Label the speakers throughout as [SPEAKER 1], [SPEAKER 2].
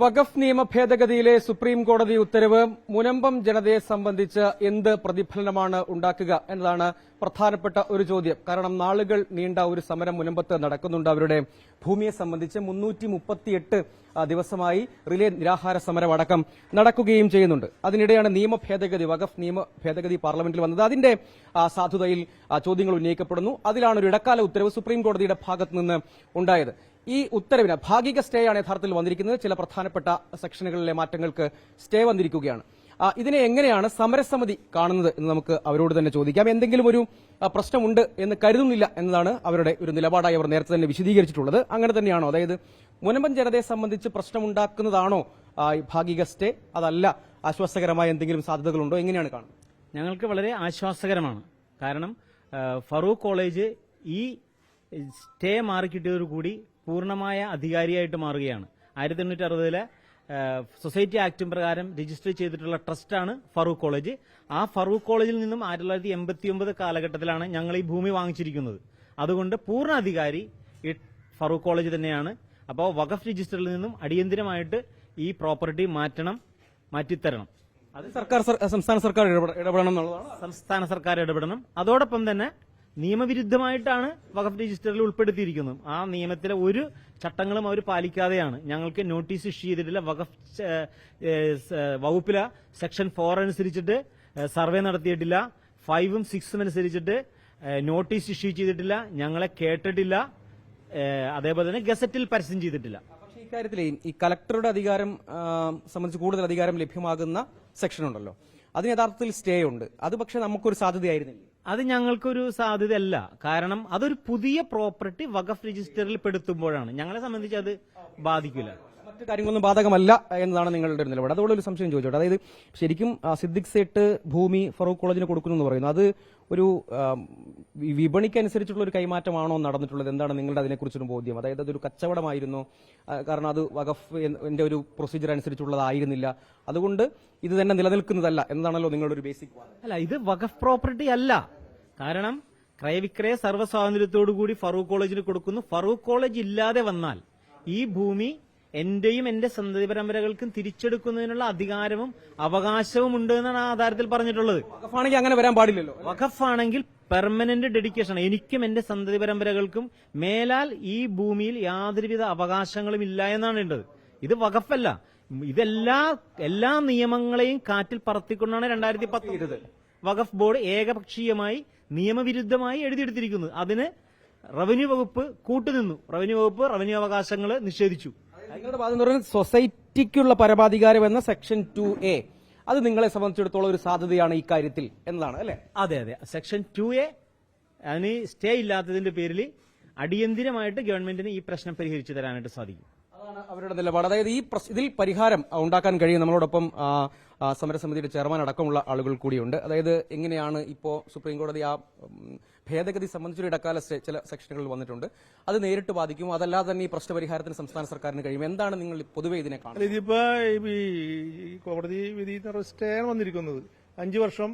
[SPEAKER 1] വഖഫ് നിയമ ഭേദഗതിയിലെ സുപ്രീം കോടതി ഉത്തരവ് മുനമ്പം ജനതയെ സംബന്ധിച്ച് എന്ത് പ്രതിഫലനമാണ് ഉണ്ടാക്കുക എന്നതാണ് പ്രധാനപ്പെട്ട ഒരു ചോദ്യം. കാരണം നാളുകൾ നീണ്ട ഒരു സമരം മുനമ്പത്ത് നടക്കുന്നുണ്ട് അവരുടെ. ഭൂമിയെ സംബന്ധിച്ച് മുന്നൂറ്റി ദിവസമായി റിലേ നിരാഹാര സമരം അടക്കം നടക്കുകയും ചെയ്യുന്നുണ്ട്. അതിനിടെയാണ് നിയമ ഭേദഗതി വഖഫ് നിയമ ഭേദഗതി പാർലമെന്റിൽ വന്നത്. അതിന്റെ സാധുതയിൽ ചോദ്യങ്ങൾ ഉന്നയിക്കപ്പെടുന്നു. അതിലാണ് ഒരു ഇടക്കാല ഉത്തരവ് സുപ്രീം കോടതിയുടെ ഭാഗത്ത് നിന്ന് ഉണ്ടായത്. ഈ ഉത്തരവിന് ഭാഗിക സ്റ്റേ ആണ് യഥാർത്ഥത്തിൽ വന്നിരിക്കുന്നത്. ചില പ്രധാനപ്പെട്ട സെക്ഷനുകളിലെ മാറ്റങ്ങൾക്ക് സ്റ്റേ വന്നിരിക്കുകയാണ്. ഇതിനെ എങ്ങനെയാണ് സമരസമിതി കാണുന്നത് എന്ന് നമുക്ക് അവരോട് തന്നെ ചോദിക്കാം. എന്തെങ്കിലും ഒരു പ്രശ്നമുണ്ട് എന്ന് കരുതുന്നില്ല എന്നതാണ് അവരുടെ ഒരു നിലപാടായി അവർ നേരത്തെ തന്നെ വിശദീകരിച്ചിട്ടുള്ളത്. അങ്ങനെ തന്നെയാണോ? അതായത് മുനമ്പൻ ജനതയെ സംബന്ധിച്ച് പ്രശ്നമുണ്ടാക്കുന്നതാണോ ഭാഗിക സ്റ്റേ? അതല്ല ആശ്വാസകരമായ എന്തെങ്കിലും സാധ്യതകളുണ്ടോ? എങ്ങനെയാണ് കാണുന്നത്?
[SPEAKER 2] ഞങ്ങൾക്ക് വളരെ ആശ്വാസകരമാണ്. കാരണം ഫറൂഖ് കോളേജ് ഈ സ്റ്റേ മാറിക്കിട്ടിയതോടുകൂടി പൂർണമായ അധികാരിയായിട്ട് മാറുകയാണ്. ആയിരത്തി എണ്ണൂറ്റി അറുപതിലെ സൊസൈറ്റി ആക്ട് പ്രകാരം രജിസ്റ്റർ ചെയ്തിട്ടുള്ള ട്രസ്റ്റാണ് ഫറൂഖ് കോളേജ്. ആ ഫറൂഖ് കോളേജിൽ നിന്നും ആയിരത്തി തൊള്ളായിരത്തി എൺപത്തി ഒമ്പത് കാലഘട്ടത്തിലാണ് ഞങ്ങൾ ഈ ഭൂമി വാങ്ങിച്ചിരിക്കുന്നത്. അതുകൊണ്ട് പൂർണ അധികാരി ഈ ഫറൂഖ് കോളേജ് തന്നെയാണ്. അപ്പോൾ വഖഫ് രജിസ്റ്ററിൽ നിന്നും അടിയന്തിരമായിട്ട് ഈ പ്രോപ്പർട്ടി മാറ്റണം മാറ്റിത്തരണം.
[SPEAKER 1] അത് സർക്കാർ സംസ്ഥാന സർക്കാർ ഇടപെട- ഇടപെടണം എന്നുള്ളതാണ്.
[SPEAKER 2] സംസ്ഥാന സർക്കാർ ഇടപെടണം. അതോടൊപ്പം തന്നെ നിയമവിരുദ്ധമായിട്ടാണ് വഖഫ് രജിസ്റ്ററിൽ ഉൾപ്പെടുത്തിയിരിക്കുന്നത്. ആ നിയമത്തിലെ ഒരു ചട്ടങ്ങളും അവർ പാലിക്കാതെയാണ്. ഞങ്ങൾക്ക് നോട്ടീസ് ഇഷ്യൂ ചെയ്തിട്ടില്ല. വഖഫ് വകുപ്പിലെ സെക്ഷൻ ഫോർ അനുസരിച്ചിട്ട് സർവേ നടത്തിയിട്ടില്ല. ഫൈവും സിക്സും അനുസരിച്ചിട്ട് നോട്ടീസ് ഇഷ്യൂ ചെയ്തിട്ടില്ല. ഞങ്ങളെ കേട്ടിട്ടില്ല. അതേപോലെ തന്നെ ഗസറ്റിൽ പരസ്യം ചെയ്തിട്ടില്ല.
[SPEAKER 1] ഇക്കാര്യത്തിലെ ഈ കളക്ടറുടെ അധികാരം സംബന്ധിച്ച് കൂടുതൽ അധികാരം ലഭ്യമാകുന്ന സെക്ഷൻ ഉണ്ടല്ലോ അതിന് യഥാർത്ഥത്തിൽ സ്റ്റേ ഉണ്ട്. അത് പക്ഷേ നമുക്കൊരു സാധ്യതയായിരുന്നില്ല.
[SPEAKER 2] അത് ഞങ്ങൾക്കൊരു സാധ്യതയല്ല. കാരണം അതൊരു പുതിയ പ്രോപ്പർട്ടി വഖഫ് രജിസ്റ്ററിൽ പെടുത്തുമ്പോഴാണ്. ഞങ്ങളെ സംബന്ധിച്ച് അത് ബാധിക്കില്ല.
[SPEAKER 1] മറ്റു കാര്യങ്ങളൊന്നും ബാധകമല്ല എന്നതാണ് നിങ്ങളുടെ ഒരു നിലപാട്. അതുകൊണ്ട് ഒരു സംശയം ചോദിച്ചോട്ടെ. അതായത് ശരിക്കും സിദ്ദിഖ് സേട്ട് ഭൂമി ഫറൂഖ് കോളേജിന് കൊടുക്കുന്നു എന്ന് പറയുന്നു. അത് ഒരു വിപണിക്കനുസരിച്ചുള്ള ഒരു കൈമാറ്റമാണോ നടന്നിട്ടുള്ളത്? എന്താണ് നിങ്ങളുടെ അതിനെക്കുറിച്ചൊരു ബോധ്യം? അതായത് അതൊരു കച്ചവടമായിരുന്നു. കാരണം അത് വഖഫ് എന്റെ ഒരു പ്രൊസീജിയർ അനുസരിച്ചുള്ളതായിരുന്നില്ല അതുകൊണ്ട് ഇത് തന്നെ നിലനിൽക്കുന്നതല്ല എന്നാണല്ലോ നിങ്ങളുടെ ഒരു ബേസിക്
[SPEAKER 2] അല്ല ഇത് വഖഫ് പ്രോപ്പർട്ടി അല്ല. കാരണം ക്രയവിക്രയ സർവസ്വാതന്ത്ര്യത്തോടുകൂടി കൂടി ഫറൂഖ് കോളേജിന് കൊടുക്കുന്നു. ഫറൂഖ് കോളേജ് ഇല്ലാതെ വന്നാൽ ഈ ഭൂമി എന്റെയും എന്റെ സന്തതി പരമ്പരകൾക്കും തിരിച്ചെടുക്കുന്നതിനുള്ള അധികാരവും അവകാശവും ഉണ്ട് എന്നാണ് ആ ആധാരത്തിൽ പറഞ്ഞിട്ടുള്ളത്.
[SPEAKER 1] വഖഫാണെങ്കിൽ അങ്ങനെ വരാൻ പാടില്ലല്ലോ
[SPEAKER 2] വഖഫാണെങ്കിൽ പെർമനന്റ് ഡെഡിക്കേഷൻ എനിക്കും എന്റെ സന്തതി പരമ്പരകൾക്കും മേലാൽ ഈ ഭൂമിയിൽ യാതൊരുവിധ അവകാശങ്ങളും ഇല്ല എന്നാണ് ഉള്ളത് ഇത് വഖഫല്ല. ഇതെല്ലാ എല്ലാ നിയമങ്ങളെയും കാറ്റിൽ പറത്തിക്കൊണ്ടാണ് രണ്ടായിരത്തി പത്ത് വഖഫ് ബോർഡ് ഏകപക്ഷീയമായി നിയമവിരുദ്ധമായി എഴുതിയെടുത്തിരിക്കുന്നത്. അതിന് റവന്യൂ വകുപ്പ് കൂട്ടുനിന്നു. റവന്യൂ വകുപ്പ് റവന്യൂ അവകാശങ്ങൾ നിഷേധിച്ചു.
[SPEAKER 1] നിങ്ങളുടെ വാദം എന്ന് പറയുന്നത് സൊസൈറ്റിക്കുള്ള പരമാധികാരം എന്ന സെക്ഷൻ ടു എ. അത് നിങ്ങളെ സംബന്ധിച്ചിടത്തോളം ഒരു സാധ്യതയാണ് ഈ കാര്യത്തിൽ എന്നതാണ് അല്ലെ?
[SPEAKER 2] അതെ അതെ. സെക്ഷൻ ടു എ അതിന് സ്റ്റേ ഇല്ലാത്തതിന്റെ പേരിൽ അടിയന്തിരമായിട്ട് ഗവൺമെന്റിന് ഈ പ്രശ്നം പരിഹരിച്ചു തരാനായിട്ട് സാധിക്കും.
[SPEAKER 1] അവരുടെ നിലപാട്. അതായത് ഈ ഇതിൽ പരിഹാരം ഉണ്ടാക്കാൻ കഴിയും നമ്മളോടൊപ്പം സമരസമിതിയുടെ ചെയർമാൻ അടക്കമുള്ള ആളുകൾ കൂടിയുണ്ട്. അതായത് എങ്ങനെയാണ് ഇപ്പോ സുപ്രീം കോടതി ആ ഭേദഗതി സംബന്ധിച്ചൊരു ഇടക്കാല ചില സെക്ഷനുകളിൽ വന്നിട്ടുണ്ട്. അത് നേരിട്ട് ബാധിക്കും അതല്ലാതെ തന്നെ ഈ പ്രശ്നപരിഹാരത്തിന് സംസ്ഥാന സർക്കാരിന് കഴിയും. എന്താണ് നിങ്ങൾ പൊതുവെ ഇതിനെ കാണുന്നത്?
[SPEAKER 3] ഇതിപ്പോ ഈ കോടതി വിധി സ്റ്റേ ആണ് വന്നിരിക്കുന്നത്. അഞ്ചു വർഷം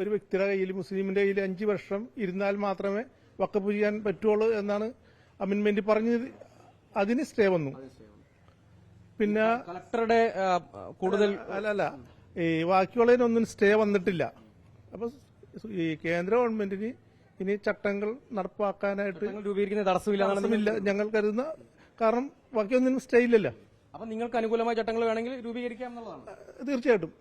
[SPEAKER 3] ഒരു വ്യക്തിയുടെ കയ്യിൽ മുസ്ലിമിന്റെ കയ്യിൽ അഞ്ചു വർഷം ഇരുന്നാൽ മാത്രമേ വക്കപ്പ് ചെയ്യാൻ പറ്റുള്ളൂ എന്നാണ് അമെന്റ്മെന്റ് പറഞ്ഞത്. അതിന് സ്റ്റേ വന്നു. പിന്നെ
[SPEAKER 1] കളക്ടറുടെ കൂടുതൽ
[SPEAKER 3] അല്ല അല്ല ഈ ബാക്കിയുള്ളതിനൊന്നും സ്റ്റേ വന്നിട്ടില്ല. അപ്പൊ ഈ കേന്ദ്ര ഗവൺമെന്റിന് ഇനി ചട്ടങ്ങൾ നടപ്പാക്കാനായിട്ട്
[SPEAKER 1] രൂപീകരിക്കുന്ന തടസ്സമില്ല
[SPEAKER 3] ഞങ്ങൾ കരുതുന്ന കാരണം ബാക്കിയൊന്നും സ്റ്റേ ഇല്ലല്ലോ.
[SPEAKER 1] അപ്പൊ നിങ്ങൾക്ക് അനുകൂലമായ ചട്ടങ്ങൾ വേണമെങ്കിൽ രൂപീകരിക്കാം എന്നുള്ളതാണ്.
[SPEAKER 3] തീർച്ചയായിട്ടും.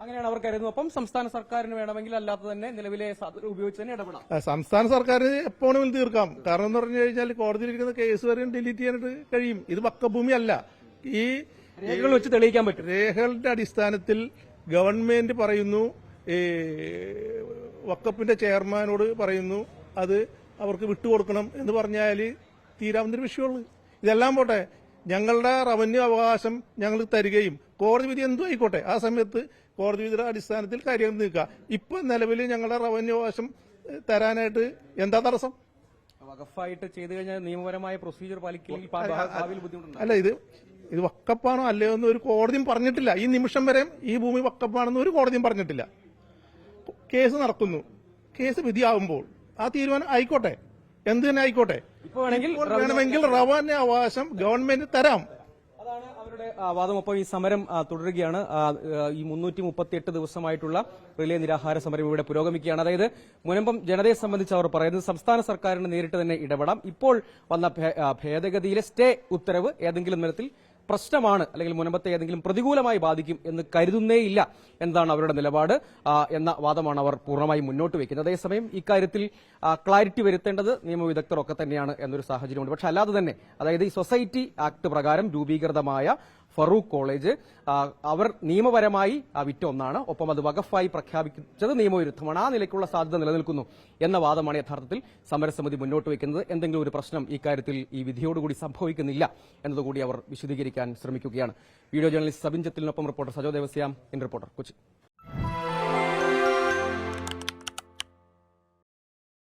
[SPEAKER 1] അങ്ങനെയാണ് അവർ കരുതുന്നത്. അപ്പം സംസ്ഥാന സർക്കാരിന് വേണമെങ്കിൽ അല്ലാത്ത തന്നെ നിലവിലെ ഉപയോഗിച്ച് തന്നെ ഇടപെടാം.
[SPEAKER 3] സംസ്ഥാന സർക്കാർ എപ്പോഴും തീർക്കാം. കാരണം എന്ന് പറഞ്ഞു കഴിഞ്ഞാൽ കോടതിയിലിരിക്കുന്ന കേസ് വരെയും ഡിലീറ്റ് ചെയ്യാനായിട്ട് കഴിയും. ഇത് വക്കഭൂമി അല്ല. ഈ
[SPEAKER 1] രേഖകൾ വെച്ച് തെളിയിക്കാൻ പറ്റും.
[SPEAKER 3] രേഖകളുടെ അടിസ്ഥാനത്തിൽ ഗവൺമെന്റ് പറയുന്നു ഈ വക്കപ്പിന്റെ ചെയർമാനോട് പറയുന്നു അത് അവർക്ക് വിട്ടുകൊടുക്കണം എന്ന് പറഞ്ഞാൽ തീരാവുന്നൊരു വിഷയമുള്ളൂ. ഇതെല്ലാം പോട്ടെ ഞങ്ങളുടെ റവന്യൂ അവകാശം ഞങ്ങൾ തരികയും കോടതി വിധി എന്തും ആയിക്കോട്ടെ ആ സമയത്ത് കോടതി വിധിയുടെ അടിസ്ഥാനത്തിൽ കാര്യം നീക്കുക. ഇപ്പൊ നിലവിൽ ഞങ്ങളുടെ റവന്യൂ വശം തരാനായിട്ട് എന്താ തടസ്സം?
[SPEAKER 1] വകഫായിട്ട് ചെയ്തു കഴിഞ്ഞാൽ നിയമപരമായ പ്രൊസീജിയർ പാലിക്കില്ലെങ്കിൽ
[SPEAKER 3] അല്ല ഇത് ഇത് വക്കപ്പാണോ അല്ലയോ എന്ന് ഒരു കോടതിയും പറഞ്ഞിട്ടില്ല. ഈ നിമിഷം വരെ ഈ ഭൂമി വക്കപ്പാണെന്ന് ഒരു കോടതിയും പറഞ്ഞിട്ടില്ല. കേസ് നടക്കുന്നു. കേസ് വിധിയാവുമ്പോൾ ആ തീരുമാനം ആയിക്കോട്ടെ. എന്ത് തന്നെ ആയിക്കോട്ടെ.
[SPEAKER 1] വേണമെങ്കിൽ
[SPEAKER 3] റവന്യൂ അവകാശം ഗവൺമെന്റ് തരാം.
[SPEAKER 1] അവരുടെ വാദമൊപ്പം ഈ സമരം തുടരുകയാണ്. ഈ മുന്നൂറ്റി മുപ്പത്തിയെട്ട് ദിവസമായിട്ടുള്ള റിലേ നിരാഹാര സമരം ഇവിടെ പുരോഗമിക്കുകയാണ്. അതായത് മുനമ്പം ജനതയെ സംബന്ധിച്ച് അവർ പറയുന്നത് സംസ്ഥാന സർക്കാരിന് നേരിട്ട് തന്നെ ഇടപെടാം. ഇപ്പോൾ വന്ന ഭേദഗതിയിലെ സ്റ്റേ ഉത്തരവ് ഏതെങ്കിലും തരത്തിൽ പ്രശ്നമാണ് അല്ലെങ്കിൽ മുനമ്പത്തെ ഏതെങ്കിലും പ്രതികൂലമായി ബാധിക്കും എന്ന് കരുതുന്നേയില്ല എന്നതാണ് അവരുടെ നിലപാട് എന്ന വാദമാണ് അവർ പൂർണമായി മുന്നോട്ട് വയ്ക്കുന്നത്. അതേസമയം ഇക്കാര്യത്തിൽ ക്ലാരിറ്റി വരുത്തേണ്ടത് നിയമവിദഗ്ധർ ഒക്കെ തന്നെയാണ് എന്നൊരു സാഹചര്യമുണ്ട്. പക്ഷെ അല്ലാതെ തന്നെ അതായത് ഈ സൊസൈറ്റി ആക്ട് പ്രകാരം രൂപീകൃതമായ ഫറൂഖ് കോളേജ്. അവർ നിയമപരമായി വിറ്റ ഒന്നാണ്. ഒപ്പം അത് വകഫായി പ്രഖ്യാപിച്ചത് നിയമവിരുദ്ധമാണ്. ആ നിലയ്ക്കുള്ള സാധ്യത നിലനിൽക്കുന്നു എന്ന വാദമാണ് യഥാർത്ഥത്തിൽ സമരസമിതി മുന്നോട്ട് വയ്ക്കുന്നത്. എന്തെങ്കിലും ഒരു പ്രശ്നം ഇക്കാര്യത്തിൽ ഈ വിധിയോടുകൂടി സംഭവിക്കുന്നില്ല എന്നതുകൂടി അവർ വിശദീകരിക്കാൻ ശ്രമിക്കുകയാണ്. Video journalist Sabin ജത്തിലിനൊപ്പം reporter Sajo Devasyam. In reporter Kochi.